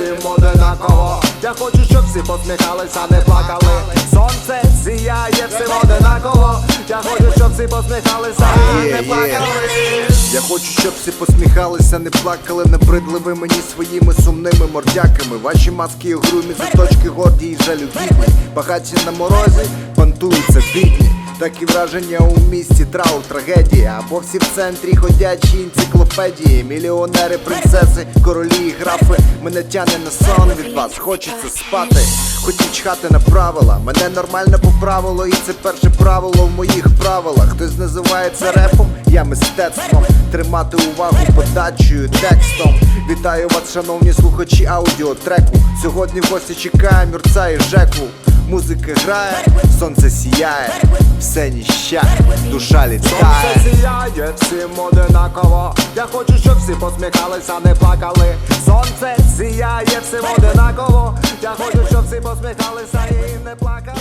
всім одинаково Я хочу, щоб всі посміхалися, не плакали. Сонце сіяє всім одинаково Я хочу, щоб всі посміхалися а не плакали. Я хочу, щоб всі посміхалися, не плакали, не бридли мені своїми сумними мордяками. Ваші маски і грумі, заточки горді і жалюгідні. Багаті на морозі, пантуються бідні Такі враження у місті трау, трагедія. Або всі в центрі ходячі енциклопедії. Мільйонери, принцеси, королі і графи. Мене тяне на сон від вас, хочеться спати. Хотіть чхати на правила, мене нормально поправило І це перше правило в моїх правилах. Хтось називає це репом, я мистецтвом. Тримати увагу подачею, текстом. Вітаю вас, шановні слухачі аудіотреку. Сьогодні в гості чекає мюрца і жеку Музика грає, сонце сіяє, все ніща, душа літає. Сонце сіяє всім одинаково. Я хочу, щоб всі посміхалися, не плакали. Сонце сіяє всім одинаково. Я хочу, щоб всі посміхалися і не плакали.